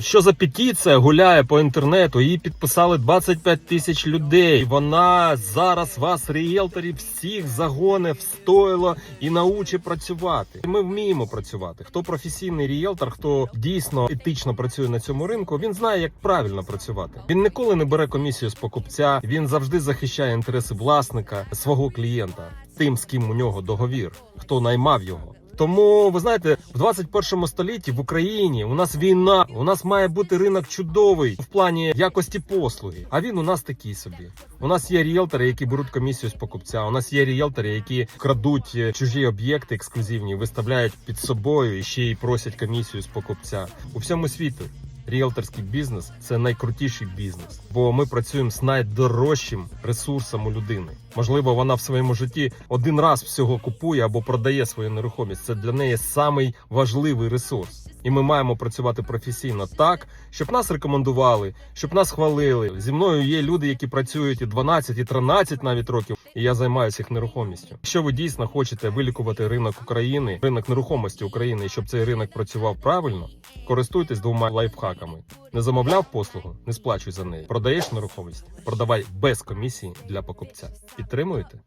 Що за петиція гуляє по інтернету? Її підписали 25 тисяч людей. Вона зараз вас, ріелторів, всіх загоне в стойло і научить працювати. Ми вміємо працювати. Хто професійний ріелтор, хто дійсно етично працює на цьому ринку, він знає, як правильно працювати. Він ніколи не бере комісію з покупця. Він завжди захищає інтереси власника, свого клієнта, тим, з ким у нього договір, хто наймав його. Тому ви знаєте, в 21 столітті в Україні у нас війна, у нас має бути ринок чудовий в плані якості послуги. А він у нас такий собі. У нас є ріелтори, які беруть комісію з покупця. У нас є ріелтори, які крадуть е, чужі об'єкти ексклюзивні, виставляють під собою і ще й просять комісію з покупця у всьому світу. Ріелторський бізнес це найкрутіший бізнес, бо ми працюємо з найдорожчим ресурсом у людини. Можливо, вона в своєму житті один раз всього купує або продає свою нерухомість. Це для неї самий важливий ресурс. І ми маємо працювати професійно так, щоб нас рекомендували, щоб нас хвалили. Зі мною є люди, які працюють і 12, і 13 навіть років, і я займаюся їх нерухомістю. Якщо ви дійсно хочете вилікувати ринок України, ринок нерухомості України, і щоб цей ринок працював правильно, користуйтесь двома лайфхаками. Не замовляв послугу, не сплачуй за неї. Продаєш нерухомість, продавай без комісії для покупця. Підтримуєте?